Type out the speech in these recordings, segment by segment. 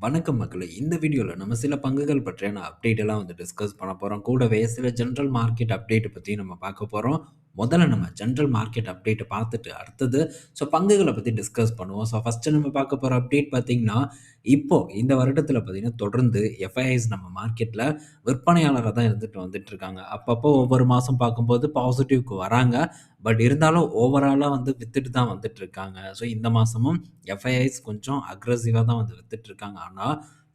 வணக்கம் மக்களை. இந்த வீடியோவில் நம்ம சில பங்குகள் பற்றியான அப்டேட் எல்லாம் வந்து டிஸ்கஸ் பண்ண போகிறோம் கூடவே சில ஜென்ரல் மார்க்கெட் அப்டேட் பற்றி நம்ம பார்க்க போகிறோம் முதல்ல நம்ம ஜென்ரல் மார்க்கெட் அப்டேட்டை பார்த்துட்டு, அடுத்தது ஸோ பங்குகளை பற்றி டிஸ்கஸ் பண்ணுவோம். ஸோ ஃபஸ்ட்டு நம்ம பார்க்க போகிற அப்டேட் பார்த்தீங்கன்னா, இப்போது இந்த வருடத்தில் பார்த்திங்கன்னா தொடர்ந்து எஃப்ஐஐஸ் நம்ம மார்க்கெட்டில் விற்பனையாளராக தான் இருந்துட்டு வந்துட்டு இருக்காங்க. அப்பப்போ ஒவ்வொரு மாதம் பார்க்கும்போது பாசிட்டிவ்க்கு வராங்க. பட் இருந்தாலும் ஓவராலாக வந்து வித்துட்டு தான் வந்துட்டு இருக்காங்க. ஸோ இந்த மாதமும் எஃப்ஐஐஸ் கொஞ்சம் அக்ரஸிவாக தான் வந்து வித்துட்டு இருக்காங்க.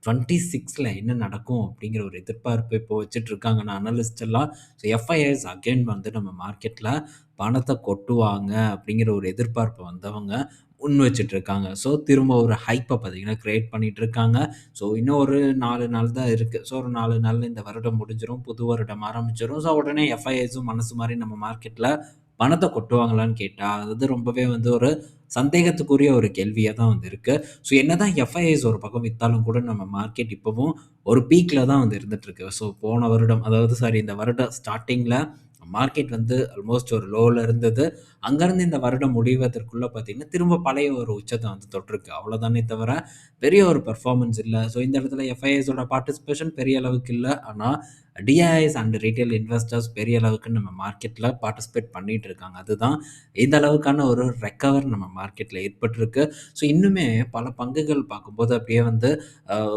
டுவெண்ட்டி சிக்ஸில் என்ன நடக்கும் அப்படிங்கிற ஒரு எதிர்பார்ப்பு இப்போ வச்சுட்டு இருக்காங்கன்னா அனலிஸ்ட் எல்லாம். ஸோ எஃப்ஐஎஸ் அகைன் வந்து நம்ம மார்க்கெட்டில் பணத்தை கொட்டுவாங்க அப்படிங்கிற ஒரு எதிர்பார்ப்பு வந்தவங்க முன் வச்சிட்டுருக்காங்க ஸோ திரும்ப ஒரு ஹைப்பை பார்த்தீங்கன்னா க்ரியேட் பண்ணிகிட்ருக்காங்க ஸோ இன்னும் ஒரு நாலு நாள் தான் இருக்குது ஸோ ஒரு நாலு நாளில் இந்த வருடம் முடிஞ்சிடும் புது வருடம் ஆரம்பிச்சிடும் ஸோ உடனே எஃப்ஐஎஸும் மனசு மாதிரி நம்ம மார்க்கெட்டில் பணத்தை கொட்டுவாங்களான்னு கேட்டால் அது ரொம்பவே வந்து ஒரு சந்தேகத்துக்குரிய ஒரு கேள்வியாக தான் வந்து இருக்குது ஸோ என்ன தான் எஃப்ஐஐஸ் ஒரு பக்கம் விற்றாலும் கூட நம்ம மார்க்கெட் இப்போவும் ஒரு பீக்கில் தான் வந்து இருந்துகிட்ருக்கு ஸோ போன வருடம் அதாவது சாரி இந்த வருடம் ஸ்டார்டிங்கில் மார்க்கெட் வந்து ஆல்மோஸ்ட் ஒரு லோவில் இருந்தது. அங்கேருந்து இந்த வருடம் முடிவதற்குள்ளே பார்த்தீங்கன்னா, திரும்ப பழைய ஒரு உச்சத்தை வந்து தொட்டிருக்கு. அவ்வளோதானே தவிர, பெரிய ஒரு பெர்ஃபார்மன்ஸ் இல்லை ஸோ இந்த இடத்துல எஃப்ஐஎஸோட பார்ட்டிசிபேஷன் பெரிய அளவுக்கு இல்லை ஆனால் டிஐஎஸ் அண்ட் ரீட்டைல் இன்வெஸ்டர்ஸ் பெரிய அளவுக்கு நம்ம மார்க்கெட்டில் பார்ட்டிசிபேட் பண்ணிகிட்டு இருக்காங்க. அதுதான் இந்த அளவுக்கான ஒரு ரெக்கவர் நம்ம மார்க்கெட்டில் ஏற்பட்டிருக்கு. ஸோ இன்னுமே பல பங்குகள் பார்க்கும்போது அப்படியே வந்து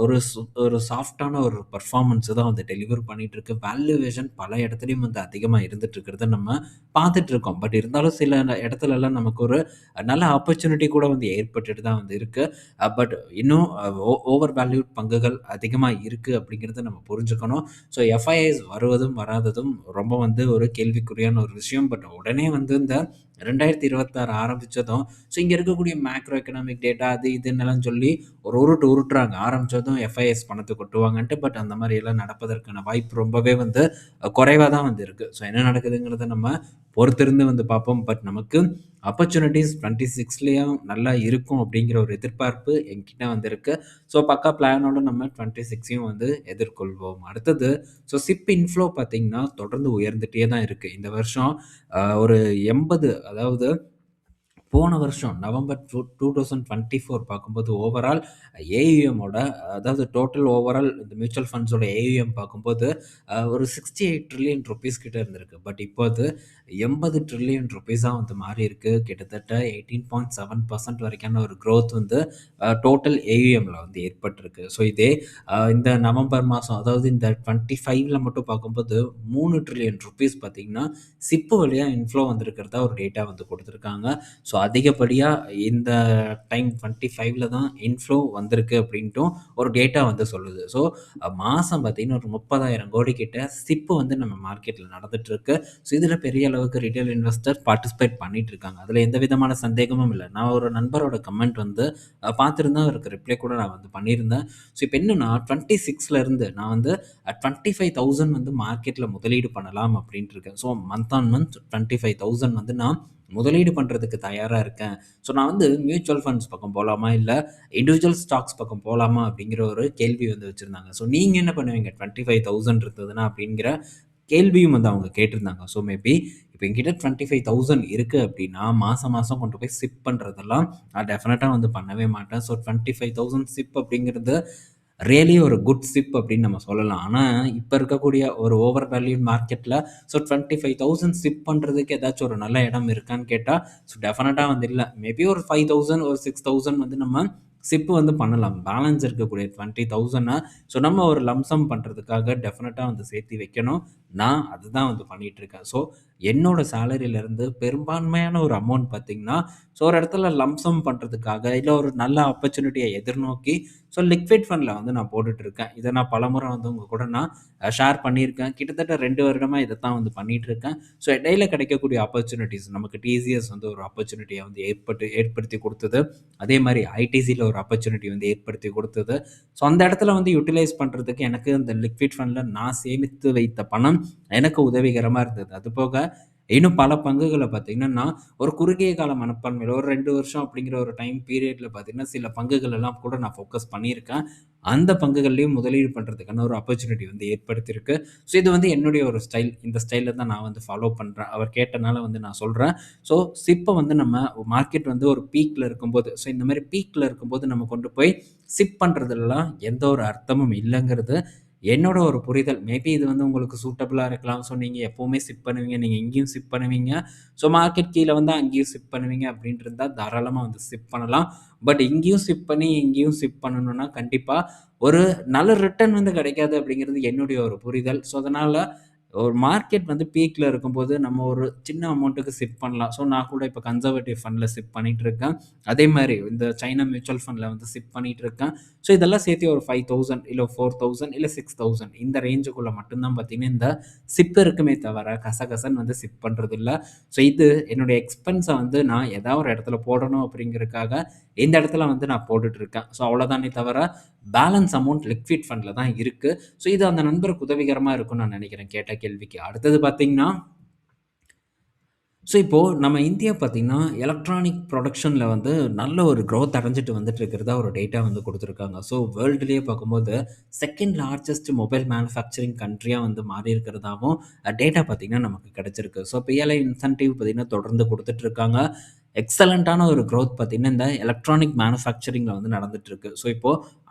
ஒரு ஒரு சாஃப்ட்டான ஒரு பெர்ஃபார்மன்ஸ் தான் வந்து டெலிவர் பண்ணிகிட்டு இருக்கு. வேல்யூவேஷன் பல இடத்துலையும் வந்து அதிகமாக இருந்து இருந்துட்டு இருக்கிறத நம்ம பார்த்துட்டு இருக்கோம். பட் இருந்தாலும் சில இடத்துலலாம் நமக்கு ஒரு நல்ல ஆப்பர்ச்சுனிட்டி கூட வந்து ஏற்பட்டுட்டு தான் வந்து இருக்குது பட் இன்னும் ஓ ஓவர் வேல்யூட் பங்குகள் அதிகமாக இருக்குது அப்படிங்கிறத நம்ம புரிஞ்சுக்கணும். ஸோ எஃப்ஐஐஸ் வருவதும், வராததும் ரொம்ப வந்து ஒரு கேள்விக்குறியான ஒரு விஷயம். பட் உடனே வந்து இந்த 2026 ஆரம்பிச்சதும், ஸோ இங்கே இருக்கக்கூடிய மேக்ரோ எக்கனாமிக் டேட்டா அது இதுன்னெல்லாம் சொல்லி ஒரு உருட்டு உருட்டுறாங்க. ஆரம்பிச்சதும் எஃப்ஐஎஸ் பணத்தை கொட்டுவாங்கன்ட்டு. பட் அந்த மாதிரி எல்லாம் நடப்பதற்கான வாய்ப்பு ரொம்பவே வந்து குறைவா தான் வந்து இருக்கு. ஸோ என்ன நடக்குதுங்கிறத நம்ம பொறுத்திருந்து வந்து பார்ப்போம். பட் நமக்கு ஆப்பர்ச்சுனிட்டீஸ் 26லயும் நல்லா இருக்கும் அப்படிங்கிற ஒரு எதிர்பார்ப்பு என்கிட்ட வந்திருக்கு ஸோ பக்கா பிளானோட நம்ம 26யும் வந்து எதிர்கொள்வோம். அடுத்தது ஸோ சிப் இன்ஃப்ளோ பார்த்தீங்கன்னா, தொடர்ந்து உயர்ந்துகிட்டே தான் இருக்குது இந்த வருஷம் ஒரு 80 அதாவது போன வருஷம் நவம்பர் டூ 2024 பார்க்கும்போது ஓவரால் ஏயுஎம்மோட அதாவது டோட்டல் ஓவரால் இந்த மியூச்சுவல் ஃபண்ட்ஸோட ஏயுஎம் பார்க்கும்போது ஒரு சிக்ஸ்டி எயிட் ட்ரில்லியன் ருபீஸ் கிட்ட இருந்திருக்கு. பட் இப்போது எண்பது ட்ரில்லியன் ருபீஸாக வந்து மாறி இருக்கு கிட்டத்தட்ட 18.7% வரைக்கான ஒரு க்ரோத் வந்து டோட்டல் ஏயுஎம்ல வந்து ஏற்பட்டிருக்கு. ஸோ இதே இந்த நவம்பர் மாதம் அதாவது இந்த 25ல மட்டும் பார்க்கும்போது மூணு ட்ரில்லியன் ருபீஸ் பார்த்தீங்கன்னா, சிப்பு வழியாக இன்ஃப்ளோ வந்திருக்கிறதா ஒரு டேட்டா வந்து கொடுத்துருக்காங்க ஸோ அதிகப்படியாக இந்த டைம் 25ல தான் இன்ஃப்ளோ வந்திருக்கு அப்படின்ட்டும் ஒரு டேட்டா வந்து சொல்லுது. ஸோ மாதம் பார்த்தீங்கன்னா, ஒரு 30,000 கோடி கிட்ட சிப்பு வந்து நம்ம மார்க்கெட்டில் நடந்துட்டு ஸோ இதில் பெரிய அளவுக்கு ரிட்டெயில் இன்வெஸ்டர் பார்ட்டிசிபேட் பண்ணிட்டு இருக்காங்க. அதில் எந்த விதமான சந்தேகமும் இல்லை நான் ஒரு நண்பரோட கமெண்ட் வந்து பார்த்துருந்தேன் அவருக்கு ரிப்ளை கூட நான் வந்து பண்ணியிருந்தேன். ஸோ இப்போ என்னென்னா டுவெண்ட்டி சிக்ஸ்லேருந்து நான் வந்து ட்வெண்ட்டி ஃபைவ் தௌசண்ட் வந்து மார்க்கெட்டில் முதலீடு பண்ணலாம் அப்படின்ட்டு இருக்கேன். ஸோ மந்த் ஆன் மந்த் 25,000 வந்து நான் முதலீடு பண்ணுறதுக்கு தயாராக இருக்கேன். ஸோ நான் வந்து மியூச்சுவல் ஃபண்ட்ஸ் பக்கம் போகலாமா இல்லை இண்டிவிஜுவல் ஸ்டாக்ஸ் பக்கம் போகலாமா அப்படிங்கிற ஒரு கேள்வி வந்து வச்சுருந்தாங்க ஸோ நீங்கள் என்ன பண்ணுவீங்க? 25,000 இருந்ததுன்னா அப்படிங்கிற கேள்வியும் வந்து அவங்க கேட்டிருந்தாங்க. ஸோ மேபி இப்போ எங்கிட்ட டுவெண்ட்டி ஃபைவ் தௌசண்ட் இருக்குது அப்படின்னா, மாதம் மாதம் கொண்டு போய் சிப் பண்ணுறதெல்லாம் நான் டெஃபினட்டாக வந்து பண்ணவே மாட்டேன். ஸோ 25,000 சிப் அப்படிங்கிறது ரியலி ஒரு குட் சிப் அப்படின்னு நம்ம சொல்லலாம். ஆனால் இப்போ இருக்கக்கூடிய ஒரு ஓவர் வேல்யூட் மார்க்கெட்டில் ஸோ 25,000 சிப் பண்ணுறதுக்கு ஏதாச்சும் ஒரு நல்ல இடம் இருக்கான்னு கேட்டால் ஸோ டெஃபினட்டாக வந்து இல்லை மேபி ஒரு 5,000 ஒரு 6,000 வந்து நம்ம சிப் வந்து பண்ணலாம். பேலன்ஸ் இருக்கக்கூடிய 20,000 ஸோ நம்ம ஒரு லம்ப் பண்ணுறதுக்காக டெஃபினட்டாக வந்து சேர்த்து வைக்கணும். நான் அதுதான் வந்து பண்ணிட்டு இருக்கேன். ஸோ என்னோட சேலரியிலேருந்து பெரும்பான்மையான ஒரு அமௌண்ட் பார்த்தீங்கன்னா, ஸோ ஒரு இடத்துல லம்சம் பண்ணுறதுக்காக இல்லை ஒரு நல்ல ஆப்பர்ச்சுனிட்டியை எதிர்நோக்கி ஸோ லிக்விட் ஃபண்டில் வந்து நான் போட்டுட்டு இருக்கேன். இதை நான் பலமுறை வந்து உங்கள் கூட நான் ஷேர் பண்ணியிருக்கேன். கிட்டத்தட்ட ரெண்டு வருடமாக இதை தான் வந்து பண்ணிகிட்டு இருக்கேன். ஸோ இடையில கிடைக்கக்கூடிய ஆப்பர்ச்சுனிட்டிஸ் நமக்கு டிசிஎஸ் வந்து ஒரு ஆப்பர்ச்சுனிட்டியை வந்து ஏற்பட்டு ஏற்படுத்தி கொடுத்தது அதே மாதிரி ஐடிசியில் ஒரு ஆப்பர்ச்சுனிட்டி வந்து ஏற்படுத்தி கொடுத்தது ஸோ அந்த இடத்துல வந்து யுட்டிலைஸ் பண்ணுறதுக்கு எனக்கு அந்த லிக்விட் ஃபண்டில் நான் சேமித்து வைத்த பணம் எனக்கு உதவிகரமாக இருந்தது. அதுபோக இன்னும் பல பங்குகளை பார்த்தீங்கன்னா, நான் ஒரு குறுகிய கால மனப்பான்மையில் ஒரு ரெண்டு வருஷம் அப்படிங்கிற ஒரு டைம் பீரியடில் பார்த்தீங்கன்னா, சில பங்குகள் எல்லாம் கூட நான் ஃபோக்கஸ் பண்ணியிருக்கேன். அந்த பங்குகள்லையும் முதலீடு பண்ணுறதுக்கான ஒரு ஆப்பர்ச்சுனிட்டி வந்து ஏற்படுத்தியிருக்கு. ஸோ இது வந்து என்னுடைய ஒரு ஸ்டைல். இந்த ஸ்டைலில் தான் நான் வந்து ஃபாலோ பண்ணுறேன் அவர் கேட்டனால வந்து நான் சொல்கிறேன் ஸோ சிப்பை வந்து நம்ம மார்க்கெட் வந்து ஒரு பீக்கில் இருக்கும்போது, ஸோ இந்த மாதிரி பீக்கில் இருக்கும்போது நம்ம கொண்டு போய் சிப் பண்ணுறதுலாம் எந்த ஒரு அர்த்தமும் இல்லைங்கிறது என்னோட ஒரு புரிதல். மேபி இது வந்து உங்களுக்கு சூட்டபிளா இருக்கலாம். ஸோ நீங்கள் எப்போவுமே சிப் பண்ணுவீங்க. நீங்கள் இங்கேயும் சிப் பண்ணுவீங்க. ஸோ மார்க்கெட் கீழே வந்து அங்கேயும் சிப் பண்ணுவீங்க அப்படின்ட்டு இருந்தால் தாராளமாக வந்து சிப் பண்ணலாம். பட் இங்கேயும் சிப் பண்ணி, இங்கேயும் சிப் பண்ணணும்னா கண்டிப்பாக ஒரு நல்ல ரிட்டர்ன் வந்து கிடைக்காது அப்படிங்கிறது என்னுடைய ஒரு புரிதல். ஸோ அதனால் ஒரு மார்க்கெட் வந்து பீக்கில் இருக்கும்போது நம்ம ஒரு சின்ன அமௌண்ட்டுக்கு சிப் பண்ணலாம். ஸோ நான் கூட இப்போ கன்சர்வேட்டிவ் ஃபண்டில் சிப் பண்ணிகிட்டு இருக்கேன். அதே மாதிரி இந்த சைனா மியூச்சுவல் ஃபண்டில் வந்து சிப் பண்ணிகிட்டு இருக்கேன். ஸோ இதெல்லாம் சேர்த்து ஒரு ஃபைவ் தௌசண்ட் இல்லை ஃபோர் தௌசண்ட் இல்லை சிக்ஸ் தௌசண்ட் இந்த ரேஞ்சுக்குள்ளே மட்டும்தான் பார்த்தீங்கன்னா, இந்த சிப் இருக்குமே தவிர கசகசன்னு வந்து சிப் பண்ணுறது இல்லை ஸோ இது என்னுடைய எக்ஸ்பென்ஸை வந்து நான் ஏதாவது ஒரு இடத்துல போடணும் அப்படிங்கிறதுக்காக இந்த இடத்துல வந்து நான் போட்டுட்ருக்கேன் ஸோ அவ்வளோதானே தவிர பேலன்ஸ் அமௌண்ட் லிக்விட் ஃபண்டில் தான் இருக்குது ஸோ இது அந்த நண்பருக்கு உதவிகரமாக இருக்கும்னு நான் நினைக்கிறேன் கேட்ட கேள்விக்கு. அடுத்தது பார்த்தீங்கன்னா ஸோ இப்போ நம்ம இந்தியா பார்த்தீங்கன்னா, எலக்ட்ரானிக் ப்ரொடக்ஷனில் வந்து நல்ல ஒரு க்ரோத் அடைஞ்சுட்டு வந்துட்டு இருக்கிறதா ஒரு டேட்டா வந்து கொடுத்துருக்காங்க. ஸோ வேர்ல்டுலேயே பார்க்கும்போது செகண்ட் லார்ஜஸ்ட் மொபைல் மேனுஃபேக்சரிங் கண்ட்ரியாக வந்து மாறி இருக்கிறதாவும் டேட்டா பார்த்தீங்கன்னா நமக்கு கிடச்சிருக்கு. ஸோ பிஎல்ஐ இன்சென்டிவ் பார்த்தீங்கன்னா தொடர்ந்து கொடுத்துட்ருக்காங்க எக்ஸலண்ட்டான ஒரு க்ரோத் பார்த்தீங்கன்னா, இந்த எலக்ட்ரானிக் மேனுஃபேக்சரிங்கில் வந்து நடந்துட்டுருக்கு ஸோ இப்போ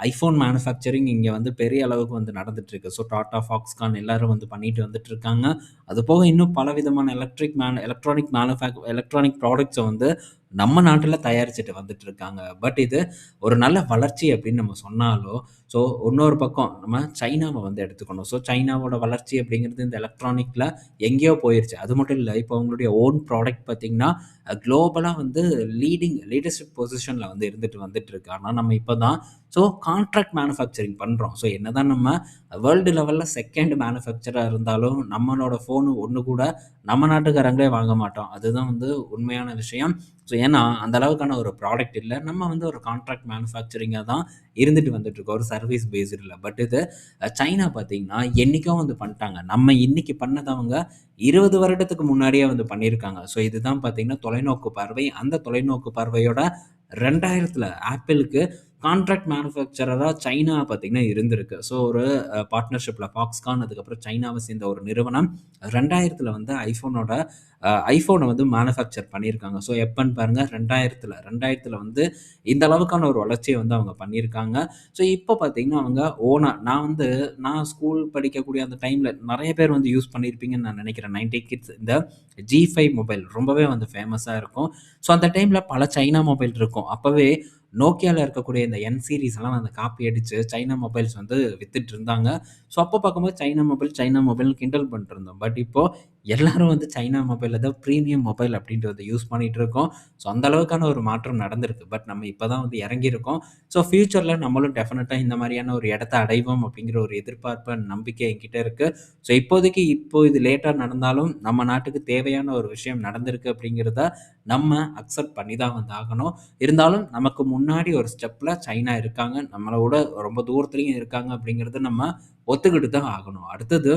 ஐஃபோன் மேனுஃபேக்சரிங் இங்கே வந்து பெரிய அளவுக்கு வந்து நடந்துட்டுருக்கு ஸோ டாட்டா ஃபாக்ஸ்கான் எல்லாரும் வந்து பண்ணிட்டு வந்துட்டு இருக்காங்க. அதுபோக இன்னும் பல விதமான electric manu electronic manufac electronic ப்ராடக்ட்ஸை வந்து நம்ம நாட்டில் தயாரிச்சுட்டு வந்துட்டு இருக்காங்க. பட் இது ஒரு நல்ல வளர்ச்சி அப்படின்னு நம்ம சொன்னாலும், ஸோ இன்னொரு பக்கம் நம்ம சைனாவை வந்து எடுத்துக்கணும். ஸோ சைனாவோட வளர்ச்சி அப்படிங்கிறது இந்த எலக்ட்ரானிக்கில் எங்கேயோ போயிருச்சு. அது மட்டும் இல்லை இப்போ அவங்களுடைய ஓன் ப்ராடக்ட் பார்த்திங்கன்னா குளோபலாக வந்து லீடிங் லீடர்ஷிப் பொசிஷனில் வந்து இருந்துட்டு வந்துட்டு இருக்கு. ஆனால் நம்ம இப்போ தான் ஸோ கான்ட்ராக்ட் மேனுஃபேக்சரிங் பண்ணுறோம் ஸோ என்னதான் நம்ம வேர்ல்டு லெவலில் செகண்ட் மேனுஃபேக்சராக இருந்தாலும், நம்மளோட ஃபோனு ஒன்று கூட நம்ம நாட்டுக்காரங்களே வாங்க மாட்டோம். அதுதான் வந்து உண்மையான விஷயம். ஸோ ஏன்னா, அந்த அளவுக்கான ஒரு ப்ராடக்ட் இல்லை நம்ம வந்து ஒரு கான்ட்ராக்ட் மேனுஃபேக்சரிங்காக தான் இருந்துட்டு வந்துட்டு இருக்கோம். ஒரு சர்வீஸ் பேஸ்டுல. பட் இது சைனா பார்த்தீங்கன்னா, என்னைக்கோ வந்து பண்ணிட்டாங்க. நம்ம இன்னைக்கு பண்ணதவங்க இருபது வருடத்துக்கு முன்னாடியே வந்து பண்ணியிருக்காங்க. ஸோ இதுதான் பார்த்தீங்கன்னா தொலைநோக்கு பார்வை. அந்த தொலைநோக்கு பார்வையோட 2000த்துல ஆப்பிளுக்கு கான்ட்ராக்ட் மேனுஃபேக்சரராக சைனா பார்த்திங்கன்னா இருந்திருக்கு. ஸோ ஒரு பார்ட்னர்ஷிப்பில் ஃபாக்ஸ்கான் அதுக்கப்புறம் சைனாவை சேர்ந்த ஒரு நிறுவனம் 2000த்துல வந்து ஐஃபோனோட ஐஃபோனை வந்து மேனுஃபேக்சர் பண்ணியிருக்காங்க. ஸோ எப்பன்னு பாருங்கள் ரெண்டாயிரத்தில் ரெண்டாயிரத்தில் வந்து இந்த அளவுக்கான ஒரு வளர்ச்சியை வந்து அவங்க பண்ணியிருக்காங்க. ஸோ இப்போ பார்த்தீங்கன்னா, அவங்க ஓனா நான் வந்து நான் ஸ்கூல் படிக்கக்கூடிய அந்த டைமில் நிறைய பேர் வந்து யூஸ் பண்ணியிருப்பீங்கன்னு நான் நினைக்கிறேன். 90 கிட்ஸ் இந்த ஜி ஃபைவ் மொபைல் ரொம்பவே வந்து ஃபேமஸாக இருக்கும். ஸோ அந்த டைமில் பல சைனா மொபைல் இருக்கும். அப்போவே நோக்கியாவில் இருக்கக்கூடிய இந்த என் சீரீஸ் எல்லாம் வந்து காப்பி அடித்து சைனா மொபைல்ஸ் வந்து வித்துட்டு இருந்தாங்க. ஸோ அப்போ பார்க்கும்போது சைனா மொபைல், சைனா மொபைல்னு கிண்டல் பண்ணிட்டு இருந்தோம். பட் இப்போது எல்லாரும் வந்து சைனா மொபைலில் தான் ப்ரீமியம் மொபைல் அப்படின்றத யூஸ் பண்ணிகிட்டு இருக்கோம். ஸோ அந்தளவுக்கான ஒரு மாற்றம் நடந்திருக்கு. பட் நம்ம இப்போ தான் வந்து இறங்கியிருக்கோம். ஸோ ஃப்யூச்சரில் நம்மளும் டெஃபினட்டாக இந்த மாதிரியான ஒரு இடத்த அடைவோம் அப்படிங்கிற ஒரு எதிர்பார்ப்பு நம்பிக்கை என்கிட்ட இருக்குது ஸோ இப்போதைக்கு இப்போ இது லேட்டாக நடந்தாலும் நம்ம நாட்டுக்கு தேவையான ஒரு விஷயம் நடந்திருக்கு அப்படிங்கிறத நம்ம அக்செப்ட் பண்ணி தான் வந்து ஆகணும். இருந்தாலும் நமக்கு முன்னாடி ஒரு ஸ்டெப்பில் சைனா இருக்காங்க. நம்மளோட விட ரொம்ப தூரத்துலேயும் இருக்காங்க அப்படிங்கிறத நம்ம ஒத்துக்கிட்டு தான் ஆகணும். அடுத்தது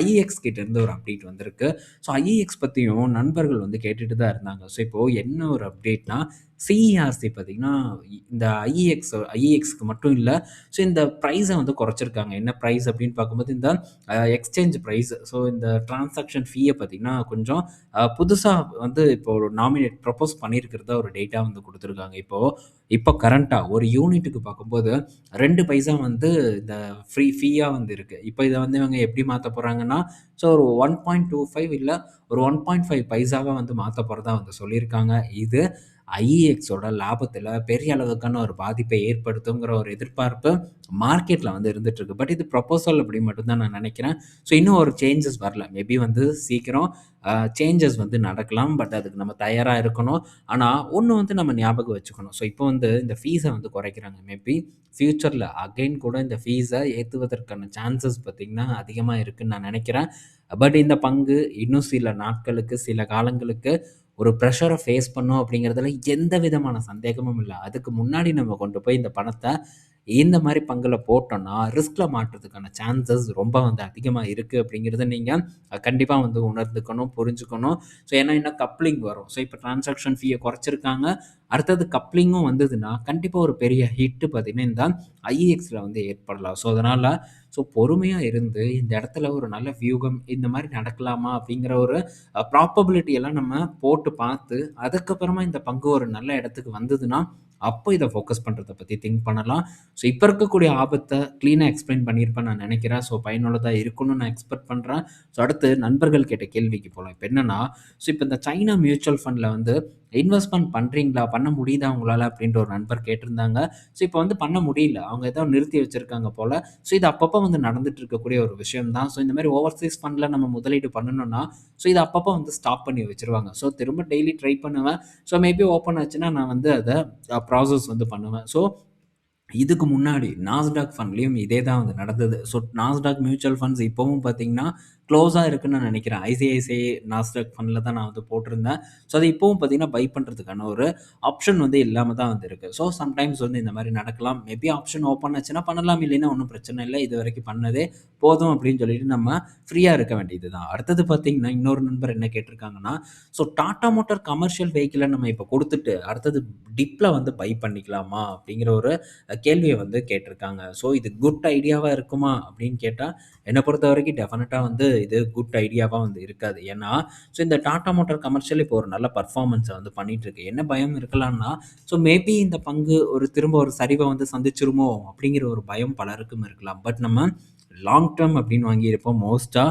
ஐஏஎக்ஸ் கிட்டேருந்து ஒரு அப்டேட் வந்திருக்கு. ஸோ ஐஏஎக்ஸ் பற்றியும் நண்பர்கள் வந்து கேட்டுட்டு தான் இருந்தாங்க. ஸோ இப்போது என்ன ஒரு அப்டேட்னா, சிஇஆர்சி பார்த்தீங்கன்னா, இந்த ஐஇஎக்ஸ் ஐஇஎக்ஸ்க்கு மட்டும் இல்லை ஸோ இந்த ப்ரைஸை வந்து குறைச்சிருக்காங்க. என்ன ப்ரைஸ் அப்படின்னு பார்க்கும்போது இந்த எக்ஸ்சேஞ்ச் ப்ரைஸ் ஸோ இந்த டிரான்சாக்ஷன் ஃபீயை பார்த்தீங்கன்னா, கொஞ்சம் புதுசாக வந்து இப்போ ஒரு நாமினேட் ப்ரொப்போஸ் பண்ணியிருக்கிறதா ஒரு டேட்டா வந்து கொடுத்துருக்காங்க இப்போது இப்போ கரண்ட்டாக ஒரு யூனிட்டுக்கு பார்க்கும்போது ரெண்டு பைசா வந்து இந்த ஃப்ரீ ஃபீயாக வந்து இருக்குது இப்போ இதை வந்து இவங்க எப்படி மாற்ற போகிறாங்கன்னா ஸோ ஒரு ஒன் பாயிண்ட் டூ ஃபைவ் இல்லை ஒரு ஒன் பாயிண்ட் ஃபைவ் பைசாவாக வந்து மாற்ற போகிறதா வந்து சொல்லியிருக்காங்க. இது ஐஇஎக்ஸோட லாபத்தில் பெரிய அளவுக்கான ஒரு பாதிப்பை ஏற்படுத்துங்கிற ஒரு எதிர்பார்ப்பு மார்க்கெட்டில் வந்து இருந்துட்டுருக்கு பட் இது ப்ரொப்போசல் அப்படி மட்டும்தான் நான் நினைக்கிறேன். ஸோ இன்னும் ஒரு சேஞ்சஸ் வரல. மேபி வந்து சீக்கிரம் சேஞ்சஸ் வந்து நடக்கலாம். பட் அதுக்கு நம்ம தயாராக இருக்கணும். ஆனால் ஒன்று வந்து நம்ம ஞாபகம் வச்சுக்கணும். ஸோ இப்போ வந்து இந்த ஃபீஸை வந்து குறைக்கிறாங்க. மேபி ஃப்யூச்சரில் அகைன் கூட இந்த ஃபீஸை ஏற்றுவதற்கான சான்சஸ் பார்த்தீங்கன்னா, அதிகமாக இருக்குதுன்னு நான் நினைக்கிறேன். பட் இந்த பங்கு இன்னும் சில நாட்களுக்கு, சில காலங்களுக்கு ஒரு ப்ரெஷரை ஃபேஸ் பண்ணோம் அப்படிங்கிறதுல எந்த விதமான சந்தேகமும் இல்லை. அதுக்கு முன்னாடி நம்ம கொண்டு போய் இந்த பணத்தை இந்த மாதிரி பங்குல போட்டோம்னா, ரிஸ்கில் மாட்டுறதுக்கான சான்சஸ் ரொம்ப வந்து அதிகமாக இருக்குது அப்படிங்கிறத நீங்கள் கண்டிப்பாக வந்து உணர்ந்துக்கணும், புரிஞ்சுக்கணும். ஸோ ஏன்னா இன்னும் கப்ளிங் வரும். ஸோ இப்போ டிரான்சாக்ஷன் ஃபீயை குறைச்சிருக்காங்க. அடுத்தது கப்ளிங்கும் வந்ததுன்னா, கண்டிப்பாக ஒரு பெரிய ஹிட்டு பார்த்தீங்கன்னா, இந்த ஐஎக்ஸில் வந்து ஏற்படலாம். ஸோ அதனால் ஸோ பொறுமையாக இருந்து இந்த இடத்துல ஒரு நல்ல வியூகம் இந்த மாதிரி நடக்கலாமா? அப்படிங்கிற ஒரு அ எல்லாம் நம்ம போட்டு பார்த்து, அதுக்கப்புறமா இந்த பங்கு ஒரு நல்ல இடத்துக்கு வந்ததுன்னா, அப்போ இதை ஃபோக்கஸ் பண்ணுறத பற்றி திங்க் பண்ணலாம். ஸோ இப்போ இருக்கக்கூடிய ஆபத்தை க்ளீனாக எக்ஸ்ப்ளைன் பண்ணியிருப்பேன் நான் நினைக்கிறேன். ஸோ பயனுள்ளதாக இருக்கும்னு நான் எக்ஸ்பெக்ட் பண்ணுறேன் ஸோ அடுத்து நண்பர்கள் கேட்ட கேள்விக்கு போகலாம் இப்போ என்னென்னா ஸோ இப்போ இந்த சைனா மியூச்சுவல் ஃபண்டில் வந்து இன்வெஸ்ட்மெண்ட் பண்ணுறீங்களா பண்ண முடியுதா உங்களால் அப்படின்ற ஒரு நண்பர் கேட்டிருந்தாங்க. ஸோ இப்போ வந்து பண்ண முடியல. அவங்க ஏதோ நிறுத்தி வச்சுருக்காங்க போல் ஸோ இது அப்பப்போ வந்து நடந்துட்டு இருக்கக்கூடிய ஒரு விஷயம் தான். ஸோ இந்த மாதிரி ஓவர்சீஸ் ஃபண்டில் நம்ம முதலீடு பண்ணணும்னா, ஸோ இது அப்பப்போ வந்து ஸ்டாப் பண்ணி வச்சுருவாங்க. ஸோ திரும்ப டெய்லி ட்ரை பண்ணுவேன். ஸோ மேபி ஓப்பன் ஆச்சுன்னா நான் வந்து அதை ப்ராசஸ் வந்து பண்ணுவேன். ஸோ இதுக்கு முன்னாடி நாஸ்டாக் ஃபண்ட்லேயும் இதே தான் வந்து நடந்தது. ஸோ நாஸ்டாக் மியூச்சுவல் ஃபண்ட்ஸ் இப்போவும் பார்த்தீங்கன்னா, க்ளோஸாக இருக்குன்னு நான் நினைக்கிறேன் ஐசிஐசிஐ நாஸ்டாக் ஃபண்டில் தான் நான் வந்து போட்டிருந்தேன். ஸோ அது இப்போவும் பார்த்தீங்கன்னா, பை பண்ணுறதுக்கான ஒரு ஆப்ஷன் வந்து இல்லாமல் தான் வந்து ஸோ சம்டைம்ஸ் வந்து இந்த மாதிரி நடக்கலாம். மேபி ஆப்ஷன் ஓப்பன் ஆச்சுன்னா பண்ணலாம். இல்லைன்னா ஒன்றும் பிரச்சனை இல்லை இது வரைக்கும் பண்ணதே போதும் அப்படின்னு சொல்லிட்டு நம்ம ஃப்ரீயாக இருக்க வேண்டியது தான். அடுத்தது பார்த்தீங்கன்னா, இன்னொரு நண்பர் என்ன கேட்டிருக்காங்கன்னா, ஸோ டாட்டா மோட்டார் கமர்ஷியல் வெஹிக்கிளை நம்ம இப்போ கொடுத்துட்டு அடுத்தது டிப்பில் வந்து பை பண்ணிக்கலாமா? அப்படிங்கிற ஒரு கேள்வியை வந்து கேட்டிருக்காங்க. ஸோ இது குட் ஐடியாவாக இருக்குமா? அப்படின்னு கேட்டால் என்னை பொறுத்த வரைக்கும் டெஃபினட்டாக வந்து இது குட் ஐடியாவா வந்து இருக்காது. ஏன்னா, ஸோ இந்த டாடா மோட்டார் கமர்ஷியல் இப்போ ஒரு நல்ல பர்ஃபார்மன்ஸை வந்து பண்ணிட்டு இருக்கு. என்ன பயம் இருக்கலாம்னா, ஸோ மேபி இந்த பங்கு ஒரு திரும்ப ஒரு சரிவை வந்து சந்திச்சிருமோ அப்படிங்கிற ஒரு பயம் பலருக்கும் இருக்கலாம். பட் நம்ம லாங் டெர்ம் அப்படின்னு வாங்கியிருப்போம். மோஸ்ட்டாக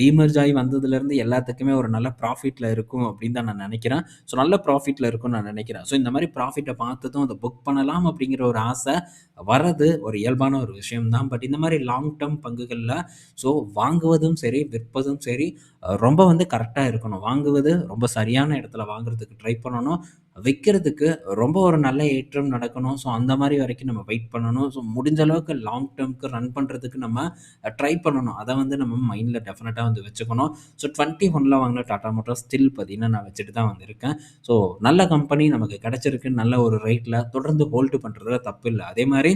டீமெர்ஜ் ஆகி வந்ததுலேருந்து எல்லாத்துக்குமே ஒரு நல்ல ப்ராஃபிட்டில் இருக்கும் அப்படின்னு தான் நான் நினைக்கிறேன் ஸோ நல்ல ப்ராஃபிட்டில் இருக்கும்னு நான் நினைக்கிறேன் ஸோ இந்த மாதிரி ப்ராஃபிட்டை பார்த்ததும் அதை புக் பண்ணலாம் அப்படிங்கிற ஒரு ஆசை வர்றது ஒரு இயல்பான ஒரு விஷயம் தான். பட் இந்த மாதிரி லாங் டெர்ம் பங்குகளில் ஸோ வாங்குவதும் சரி, விற்பதும் சரி ரொம்ப வந்து கரெக்டாக இருக்கணும். வாங்குவது ரொம்ப சரியான இடத்துல வாங்குறதுக்கு ட்ரை பண்ணணும். விற்கிறதுக்கு ரொம்ப ஒரு நல்ல ஏற்றம் நடக்கணும். ஸோ அந்த மாதிரி வரைக்கும் நம்ம வெயிட் பண்ணணும். ஸோ முடிஞ்ச அளவுக்கு லாங் டெர்ம்க்கு ரன் பண்ணுறதுக்கு நம்ம ட்ரை பண்ணணும். அதை வந்து நம்ம மைண்டில் டெஃபினட்டாக வந்து வச்சுக்கணும். ஸோ டுவெண்ட்டி ஒனில் வாங்கின டாடா மோட்டார் ஸ்டில் பார்த்தீங்கன்னா, நான் வச்சுட்டு தான் வந்திருக்கேன் ஸோ நல்ல கம்பெனி நமக்கு கிடச்சிருக்கு நல்ல ஒரு ரேட்டில் தொடர்ந்து ஹோல்டு பண்ணுறது தப்பு இல்லை அதே மாதிரி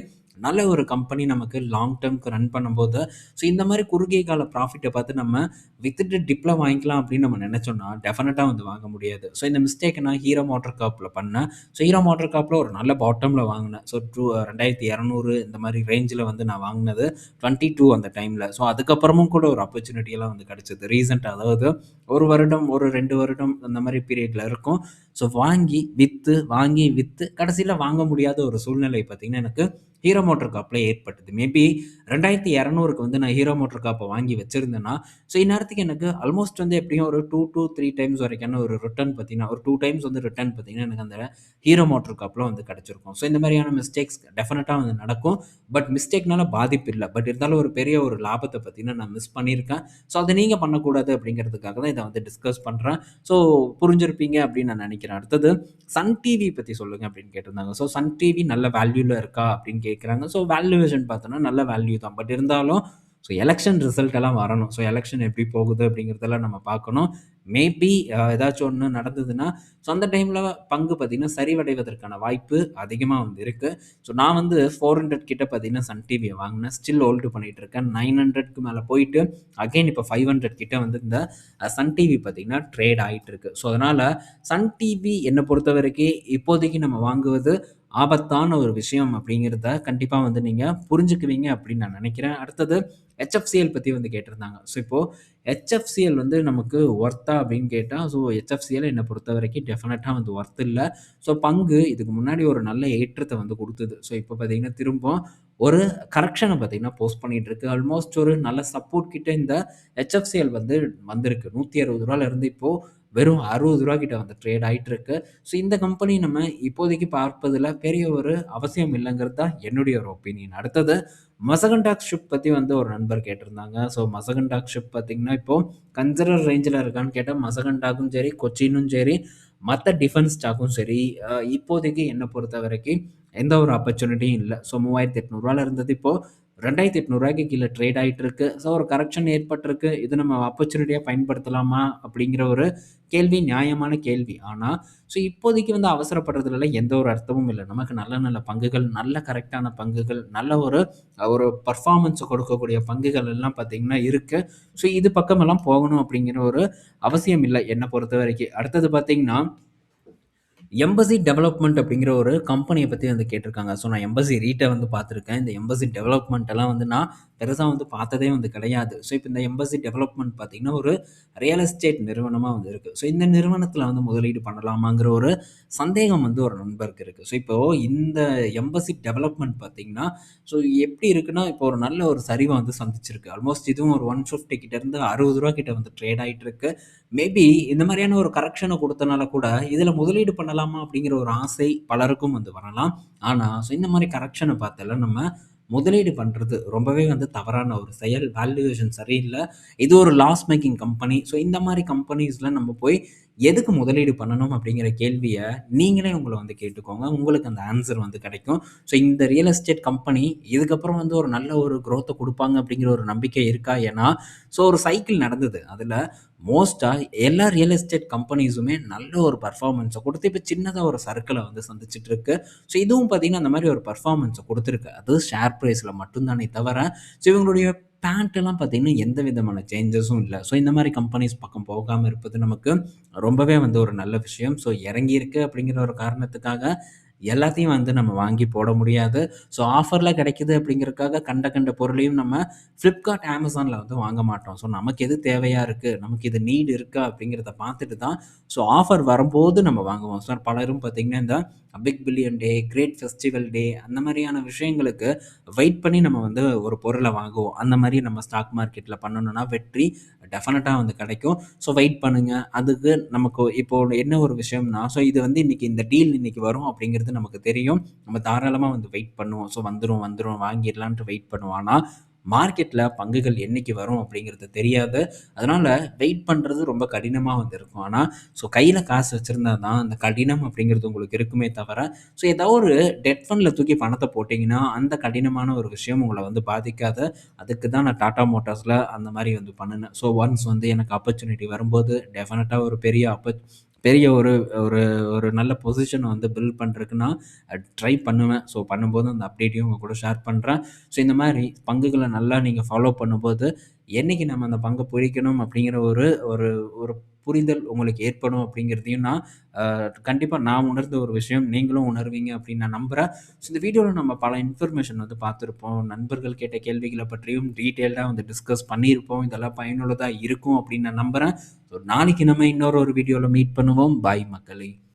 நல்ல ஒரு கம்பெனி நமக்கு லாங் டேர்ம்க்கு ரன் பண்ணும்போது, ஸோ இந்த மாதிரி குறுகிய கால ப்ராஃபிட்டை பார்த்து நம்ம வித்துட்டு டிப்ல வாங்கிக்கலாம் அப்படின்னு நம்ம நினச்சோம்னா டெஃபினட்டாக வந்து வாங்க முடியாது. ஸோ இந்த மிஸ்டேக்கை நான் ஹீரோ மோட்டர் காப்பில் பண்ணேன். ஸோ ஹீரோ மோட்டர் காப்பில் ஒரு நல்ல பாட்டமில் வாங்கினேன் ஸோ டூ 2200 இந்த மாதிரி ரேஞ்சில் வந்து நான் வாங்கினது டுவெண்ட்டி டூ அந்த டைமில் ஸோ அதுக்கப்புறமும் கூட ஒரு ஆப்பர்ச்சுனிட்டியெல்லாம் வந்து கிடச்சிது ரீசென்ட்டா அதாவது ஒரு வருடம், ஒரு ரெண்டு வருடம் அந்த மாதிரி பீரியடில் இருக்கும். ஸோ வாங்கி, விற்று வாங்கி, விற்று கடைசியில் வாங்க முடியாத ஒரு சூழ்நிலை பார்த்தீங்கன்னா, எனக்கு ஹீரோ மோட்டர் கார்ப்ல ஏற்பட்டது. மேபி 2200க்கு வந்து நான் ஹீரோ மோட்டர் காப்பை வாங்கி வச்சிருந்தேன்னா, ஸோ இந்நேரத்துக்கு எனக்கு ஆல்மோஸ்ட் வந்து எப்படியும் ஒரு டூ டூ த்ரீ டைம்ஸ் வரைக்கான ஒரு ரிட்டர்ன் பார்த்தீங்கன்னா, ஒரு டூ டைம்ஸ் வந்து ரிட்டர்ன் பார்த்தீங்கன்னா, எனக்கு அந்த ஹீரோ மோட்டர் காப்பில் வந்து கிடச்சிருக்கும் ஸோ இந்த மாதிரியான மிஸ்டேக்ஸ் டெஃபினட்டாக வந்து நடக்கும். பட் மிஸ்டேக்னால பாதிப்பு இல்லை பட் இருந்தாலும் ஒரு பெரிய ஒரு லாபத்தை பார்த்தீங்கன்னா, நான் மிஸ் பண்ணியிருக்கேன். ஸோ அதை நீங்கள் பண்ணக்கூடாது அப்படிங்கிறதுக்காக தான் இதை வந்து டிஸ்கஸ் பண்ணுறேன் ஸோ புரிஞ்சிருப்பீங்க அப்படின்னு நான் நினைக்கிறேன் அடுத்தது சன் டிவி பற்றி சொல்லுங்கள் அப்படின்னு கேட்டிருந்தாங்க. ஸோ சன் டிவி நல்ல வேல்யூவில் இருக்கா அப்படின்னு கேட்குறாங்க. ஸோ வேல்யூவேஷன் பார்த்தோன்னா நல்ல வேல்யூ தான். பட் இருந்தாலும் ஸோ எலெக்ஷன் ரிசல்ட் எல்லாம் வரணும். ஸோ எலெக்ஷன் எப்படி போகுது அப்படிங்கிறதெல்லாம் நம்ம பார்க்கணும். மேபி ஏதாச்சும் ஒன்று நடந்ததுன்னா, ஸோ அந்த டைமில் பங்கு பார்த்தீங்கன்னா, சரிவடைவதற்கான வாய்ப்பு அதிகமாக வந்து இருக்குது ஸோ நான் வந்து 400 கிட்ட பார்த்தீங்கன்னா, சன் டிவியை வாங்கினேன் ஸ்டில் ஹோல்டு பண்ணிகிட்டு இருக்கேன். நைன் ஹண்ட்ரட்க்கு மேலே போயிட்டு, அகைன் இப்ப 500 கிட்ட வந்து இந்த சன் டிவி பார்த்தீங்கன்னா, ட்ரேட் ஆகிட்டு இருக்கு. ஸோ அதனால் சன் டிவி என்னை பொறுத்த வரைக்கும் இப்போதைக்கு நம்ம வாங்குவது ஆபத்தான ஒரு விஷயம் அப்படிங்கிறத கண்டிப்பாக வந்து நீங்கள் புரிஞ்சுக்குவீங்க அப்படின்னு நான் நினைக்கிறேன் அடுத்தது ஹெச்எஃப்சிஎல் பற்றி வந்து கேட்டிருந்தாங்க. ஸோ இப்போ ஹெச்எஃப்சிஎல் வந்து நமக்கு ஒர்த்தா அப்படின்னு கேட்டால் ஸோ ஹெச்எஃப்சிஎல் என்னை பொறுத்த வரைக்கும் டெஃபினட்டாக வந்து ஒர்த் இல்லை ஸோ பங்கு இதுக்கு முன்னாடி ஒரு நல்ல ஏற்றத்தை வந்து கொடுத்தது ஸோ இப்போ பார்த்தீங்கன்னா, திரும்ப ஒரு கரெக்ஷனை பார்த்தீங்கன்னா, போஸ்ட் பண்ணிட்டு இருக்கு. ஆல்மோஸ்ட் ஒரு நல்ல சப்போர்ட் கிட்ட இந்த ஹெச்எஃப்சிஎல் வந்து வந்திருக்கு. ரூ. 160ல இருந்து இப்போது வெறும் அறுபது 60 கிட்ட வந்து ட்ரேட் ஆகிட்டு இருக்கு. ஸோ இந்த கம்பெனி நம்ம இப்போதைக்கு பார்ப்பதில் பெரிய ஒரு அவசியம் இல்லைங்கிறது தான் என்னுடைய ஒரு ஒப்பீனியன். அடுத்தது மசகண்டாக் ஷிப் பற்றி வந்து ஒரு நண்பர் கேட்டிருந்தாங்க. ஸோ மசகண்டாக் ஷிப் பார்த்தீங்கன்னா, இப்போ கன்சிடர் ரேஞ்சில் இருக்கான்னு கேட்டால் மசகண்டாக்கும் சரி, கொச்சினும் சரி, மற்ற டிஃபென்ஸ் ஸ்டாக்கும் சரி, இப்போதைக்கு இப்போதைக்கு பொறுத்த வரைக்கும் எந்த ஒரு ஆப்பர்ச்சுனிட்டியும் இல்லை ஸோ மூவாயிரத்தி எட்நூறுவாவில் இருந்தது இப்போது ரெண்டாயிரத்தி எட்நூறுவாய்க்கு கீழே ட்ரேட் ஆகிட்டு இருக்கு ஸோ ஒரு கரெக்ஷன் ஏற்பட்டிருக்கு. இது நம்ம ஆப்பர்ச்சுனிட்டியாக பயன்படுத்தலாமா அப்படிங்கிற ஒரு கேள்வி நியாயமான கேள்வி. ஆனால் ஸோ இப்போதைக்கு வந்து அவசரப்படுறதுல எந்த ஒரு அர்த்தமும் இல்லை. நமக்கு நல்ல நல்ல பங்குகள் நல்ல கரெக்டான பங்குகள் நல்ல ஒரு ஒரு பர்ஃபார்மன்ஸை கொடுக்கக்கூடிய பங்குகள் எல்லாம் பார்த்திங்கன்னா இருக்குது ஸோ இது பக்கமெல்லாம் போகணும் அப்படிங்கிற ஒரு அவசியம் இல்லை என்னை பொறுத்த வரைக்கும் அடுத்தது பார்த்திங்கன்னா எம்பசி டெவலப்மெண்ட் அப்படிங்கிற ஒரு கம்பெனியை பற்றி வந்து கேட்டிருக்காங்க. ஸோ நான் எம்பசி ரீட்டை வந்து பார்த்துருக்கேன். இந்த எம்பசி டெவலப்மெண்ட் எல்லாம் வந்து நான் பெருசாக வந்து பார்த்ததே வந்து கிடையாது. ஸோ இப்போ இந்த எம்பசி டெவலப்மெண்ட் பார்த்திங்கன்னா ஒரு ரியல் எஸ்டேட் நிறுவனமாக வந்து இருக்குது ஸோ இந்த நிறுவனத்தில் வந்து முதலீடு பண்ணலாமாங்கிற ஒரு சந்தேகம் வந்து ஒரு நண்பருக்கு இருக்குது ஸோ இப்போது இந்த எம்பசி டெவலப்மெண்ட் பார்த்திங்கன்னா ஸோ எப்படி இருக்குன்னா இப்போ ஒரு நல்ல ஒரு சரிவை வந்து சந்திச்சிருக்கு. ஆல்மோஸ்ட் இதுவும் ஒரு ஒன் ஃபிஃப்டி கிட்டேருந்து அறுபது ரூபா கிட்ட வந்து ட்ரேட் ஆகிட்டு இருக்கு. மேபி இந்த மாதிரியான ஒரு கரெக்ஷனை கொடுத்தனால கூட இதில் முதலீடு பண்ணலாம் அப்படிங்கிற ஒரு ஆசை பலருக்கும் வந்து வரலாம். ஆனால் ஸோ இந்த மாதிரி கரெக்ஷனை பார்த்தால நம்ம முதலீடு பண்ணுறது ரொம்பவே வந்து தவறான ஒரு செயல். வேல்யூவேஷன் சரியில்லை. இது ஒரு லாஸ் மேக்கிங் கம்பெனி ஸோ இந்த மாதிரி கம்பெனிஸில் நம்ம போய் எதுக்கு முதலீடு பண்ணணும் அப்படிங்கிற கேள்வியை நீங்களே உங்களை வந்து கேட்டுக்கோங்க. உங்களுக்கு அந்த ஆன்சர் வந்து கிடைக்கும். ஸோ இந்த ரியல் எஸ்டேட் கம்பெனி இதுக்கப்புறம் வந்து ஒரு நல்ல ஒரு க்ரோத்தை கொடுப்பாங்க அப்படிங்கிற ஒரு நம்பிக்கை இருக்கா? ஏன்னா ஸோ ஒரு சைக்கிள் நடந்தது. அதில் மோஸ்ட்டாக எல்லா ரியல் எஸ்டேட் கம்பெனிஸுமே நல்ல ஒரு பர்ஃபார்மன்ஸை கொடுத்து இப்போ சின்னதாக ஒரு சர்க்கிளை வந்து சந்திச்சுட்டு இருக்கு. ஸோ இதுவும் பார்த்தீங்கன்னா அந்த மாதிரி ஒரு பர்ஃபார்மன்ஸை கொடுத்துருக்கு. அது ஷேர் ப்ரைஸில் மட்டும்தானே தவிர ஸோ இவங்களுடைய பேண்ட்டெல்லாம் பார்த்திங்கன்னா எந்த விதமான சேஞ்சஸும் இல்லை. ஸோ இந்த மாதிரி கம்பெனிஸ் பக்கம் போகாமல் இருப்பது நமக்கு ரொம்பவே வந்து ஒரு நல்ல விஷயம். ஸோ இறங்கியிருக்கு அப்படிங்கிற ஒரு காரணத்துக்காக எல்லாத்தையும் வந்து நம்ம வாங்கி போட முடியாது. ஸோ ஆஃபரில் கிடைக்குது அப்படிங்கிறதுக்காக கண்ட கண்ட பொருளையும் நம்ம ஃப்ளிப்கார்ட் அமேசானில் வந்து வாங்க மாட்டோம். ஸோ நமக்கு எது தேவையாக இருக்குது நமக்கு இது நீட் இருக்கா? அப்படிங்கிறத பார்த்துட்டு தான் ஸோ ஆஃபர் வரும்போது நம்ம வாங்குவோம். ஸோ பலரும் பார்த்திங்கன்னா இந்த big billion day great festival day அந்த மாதிரியான விஷயங்களுக்கு வெயிட் பண்ணி நம்ம வந்து ஒரு பொருளை வாங்குவோம். அந்த மாதிரி நம்ம ஸ்டாக் மார்க்கெட்டில் பண்ணணும்னா வெற்றி டெஃபினட்டாக வந்து கிடைக்கும். ஸோ வெயிட் பண்ணுங்கள் அதுக்கு நமக்கு இப்போது என்ன ஒரு விஷயம்னா ஸோ இது வந்து இன்றைக்கி இந்த டீல் இன்றைக்கி வரும் அப்படிங்கிறது நமக்கு தெரியும். நம்ம தாராளமாக வந்து வெயிட் பண்ணுவோம். ஸோ வந்துடும் வந்துடும் வாங்கிடலான்ட்டு வெயிட் பண்ணுவோம். ஆனால் மார்க்கெட்டில் பங்குகள் என்றைக்கு வரும் அப்படிங்கிறது தெரியாது. அதனால் வெயிட் பண்ணுறது ரொம்ப கடினமாக வந்து இருக்கும். ஆனால் ஸோ கையில் காசு வச்சுருந்தா தான் அந்த கடினம் அப்படிங்கிறது உங்களுக்கு இருக்குமே தவிர ஸோ ஏதாவது ஒரு டெட் ஃபண்டில் தூக்கி பணத்தை போட்டிங்கன்னா அந்த கடினமான ஒரு விஷயம் உங்களை வந்து பாதிக்காது. அதுக்கு தான் நான் டாட்டா மோட்டார்ஸில் அந்த மாதிரி வந்து பண்ணினேன். ஸோ ஒன்ஸ் வந்து எனக்கு ஆப்பர்ச்சுனிட்டி வரும்போது டெஃபினட்டாக ஒரு பெரிய அப்ப பெரிய ஒரு ஒரு ஒரு நல்ல பொசிஷனை வந்து பில்ட் பண்ணுறதுக்கு ட்ரை பண்ணுவேன். ஸோ பண்ணும்போது அந்த அப்டேட்டையும் உங்கள் கூட ஷேர் பண்ணுறேன் ஸோ இந்த மாதிரி பங்குகளை நல்லா நீங்கள் ஃபாலோ பண்ணும்போது என்றைக்கு நம்ம அந்த பங்கை பிடிக்கணும் அப்படிங்கிற ஒரு ஒரு ஒரு புரிதல் உங்களுக்கு ஏற்படும் அப்படிங்கிறதையும் நான் கண்டிப்பாக நான் உணர்ந்த ஒரு விஷயம். நீங்களும் உணர்வீங்க அப்படின்னு நான் நம்புகிறேன் ஸோ இந்த வீடியோவில் நம்ம பல இன்ஃபர்மேஷன் வந்து பார்த்துருப்போம். நண்பர்கள் கேட்ட கேள்விகளை பற்றியும் டீட்டெயில்டாக வந்து டிஸ்கஸ் பண்ணியிருப்போம். இதெல்லாம் பயனுள்ளதாக இருக்கும் அப்படின்னு நான் நம்புகிறேன் ஸோ நாளைக்கு நம்ம இன்னொரு ஒரு வீடியோவில் மீட் பண்ணுவோம். பாய் மக்களை.